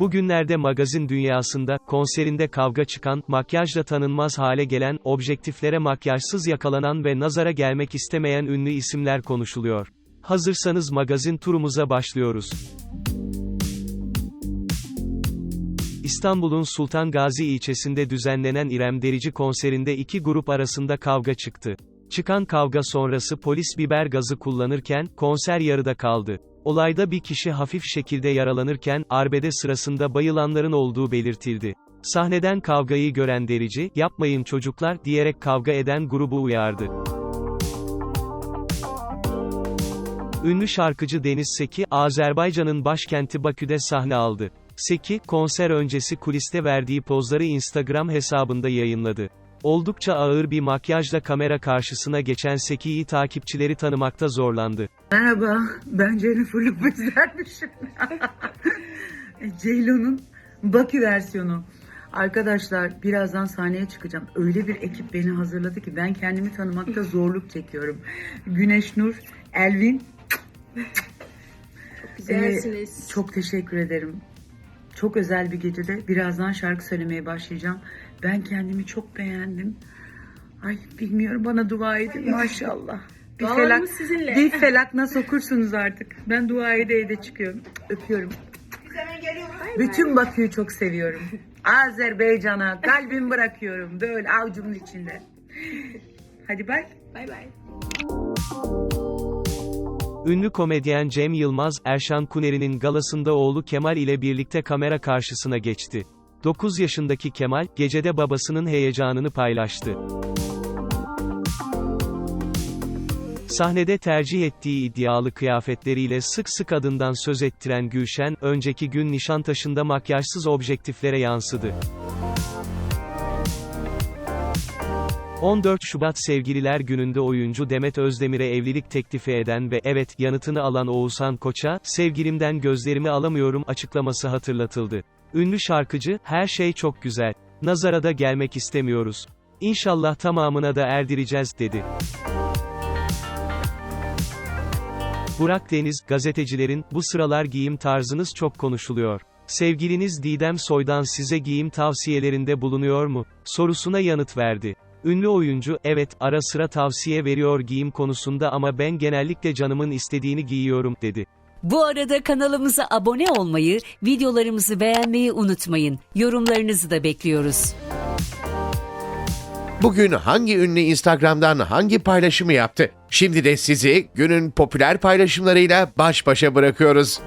Bugünlerde magazin dünyasında, konserinde kavga çıkan, makyajla tanınmaz hale gelen, objektiflere makyajsız yakalanan ve nazara gelmek istemeyen ünlü isimler konuşuluyor. Hazırsanız magazin turumuza başlıyoruz. İstanbul'un Sultan Gazi ilçesinde düzenlenen İrem Derici konserinde iki grup arasında kavga çıktı. Çıkan kavga sonrası polis biber gazı kullanırken, konser yarıda kaldı. Olayda bir kişi hafif şekilde yaralanırken, arbede sırasında bayılanların olduğu belirtildi. Sahneden kavgayı gören Derici, yapmayın çocuklar, diyerek kavga eden grubu uyardı. Ünlü şarkıcı Deniz Seki, Azerbaycan'ın başkenti Bakü'de sahne aldı. Seki, konser öncesi kuliste verdiği pozları Instagram hesabında yayınladı. Oldukça ağır bir makyajla kamera karşısına geçen Seki'yi takipçileri tanımakta zorlandı. Merhaba, ben Jennifer Lopez'lermişim. Ceylan'ın Bakü versiyonu. Arkadaşlar birazdan sahneye çıkacağım. Öyle bir ekip beni hazırladı ki ben kendimi tanımakta zorluk çekiyorum. Güneş Nur, Elvin. Güzelsiniz. Ee, çok teşekkür ederim. Çok özel bir gecede birazdan şarkı söylemeye başlayacağım. Ben kendimi çok beğendim. Ay bilmiyorum bana dua edin maşallah. Bir Dualarımız sizinle. Bir felak nasıl okursunuz artık. Ben dua ede ede çıkıyorum. Öpüyorum. Bütün Bakü'yü çok seviyorum. Azerbaycan'a kalbimi bırakıyorum. Böyle avucumun içinde. Hadi bay. Bay bay. Ünlü komedyen Cem Yılmaz, Erşan Kuneri'nin galasında oğlu Kemal ile birlikte kamera karşısına geçti. 9 yaşındaki Kemal, gecede babasının heyecanını paylaştı. Sahnede tercih ettiği iddialı kıyafetleriyle sık sık adından söz ettiren Gülşen, önceki gün Nişantaşı'nda makyajsız objektiflere yansıdı. 14 Şubat Sevgililer Günü'nde oyuncu Demet Özdemir'e evlilik teklifi eden ve evet yanıtını alan Oğuzhan Koç'a, sevgilimden gözlerimi alamıyorum açıklaması hatırlatıldı. Ünlü şarkıcı, her şey çok güzel. Nazara da gelmek istemiyoruz. İnşallah tamamına da erdireceğiz, dedi. Burak Deniz, gazetecilerin, bu sıralar giyim tarzınız çok konuşuluyor. Sevgiliniz Didem Soydan size giyim tavsiyelerinde bulunuyor mu? sorusuna yanıt verdi. Ünlü oyuncu, evet, ara sıra tavsiye veriyor giyim konusunda ama ben genellikle canımın istediğini giyiyorum, dedi. Bu arada kanalımıza abone olmayı, videolarımızı beğenmeyi unutmayın. Yorumlarınızı da bekliyoruz. Bugün hangi ünlü Instagram'dan hangi paylaşımı yaptı? Şimdi de sizi günün popüler paylaşımlarıyla baş başa bırakıyoruz.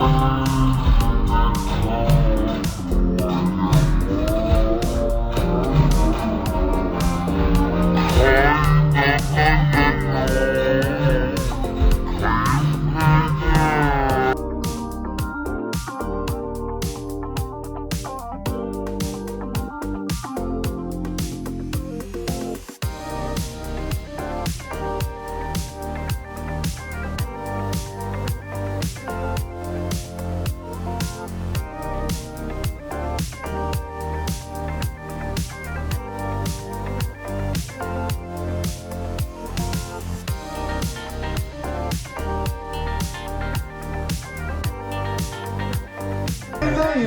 Bye.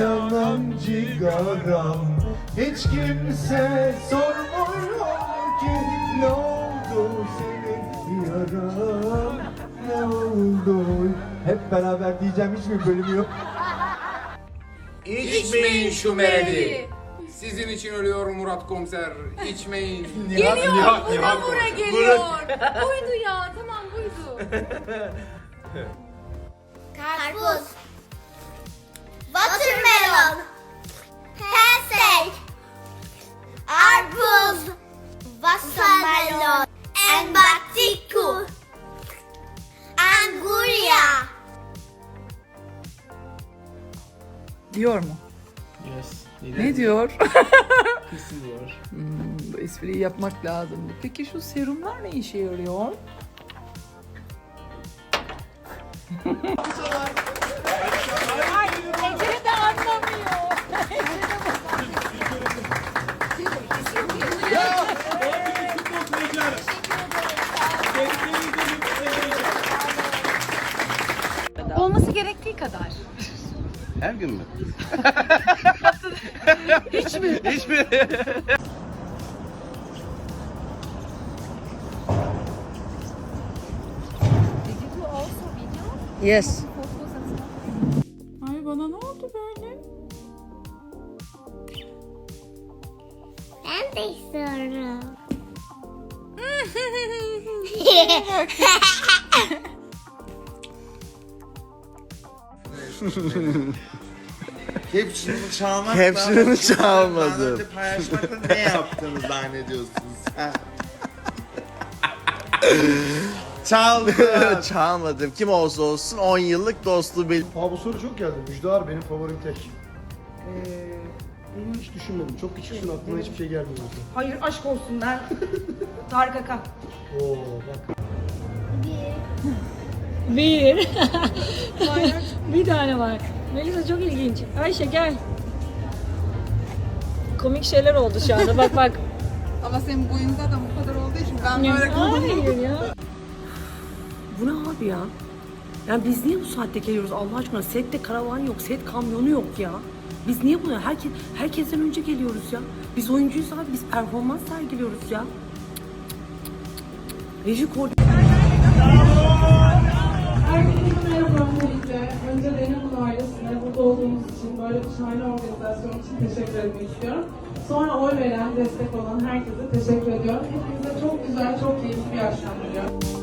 Yanan cigaram Hiç kimse sormuyor ki Ne oldu senin yaram Ne oldu Hep beraber diyeceğim hiçbir bölümü yok İçmeyin şu meredi. Sizin için ölüyor Murat Komiser. İçmeyin. Nihat, Geliyor, Nihat, bura Nihat bura konuşuyor. geliyor. buydu ya, tamam buydu. Karpuz. Watermelon. Pensel. Arpuz. Watermelon. Embatiku. Anguria. Diyor mu? Yes. Ne diyor? Kesin diyor. Hmm, bu espriyi yapmak lazım. Peki şu serumlar ne işe yarıyor? Her gün mü? Yes. Ay bana ne oldu böyle? Ben de istiyorum. Hepsini çalmak Hepsini çalmadım. paylaşmakla ne yaptığını zannediyorsunuz sen? Çaldım. Çalmadım. Kim olsa olsun 10 yıllık dostluğu benim. Aa bu soru çok geldi. Müjdar benim favorim tek. Ee, bunu hiç düşünmedim. Çok küçüksün aklıma hiçbir şey gelmiyor. Hayır aşk olsun ben. Tarık Akan. Oo bak. Bir. bir tane var. Melisa çok ilginç. Ayşe gel. Komik şeyler oldu şu anda. Bak bak. Ama senin boyun zaten bu kadar olduğu için ben böyle Hayır ya. Bu ne abi ya? Yani biz niye bu saatte geliyoruz Allah aşkına? Sette karavan yok, set kamyonu yok ya. Biz niye bunu? Herkes, herkesten önce geliyoruz ya. Biz oyuncuyuz abi, biz performans sergiliyoruz ya. Reji kor- Herkese merhaba öncelikle. Önce Deniz ailesine burada olduğumuz için, böyle bir şahane organizasyon için teşekkür etmek istiyorum. Sonra oy veren, destek olan herkese teşekkür ediyorum. Hepinize çok güzel, çok keyifli bir akşam diliyorum.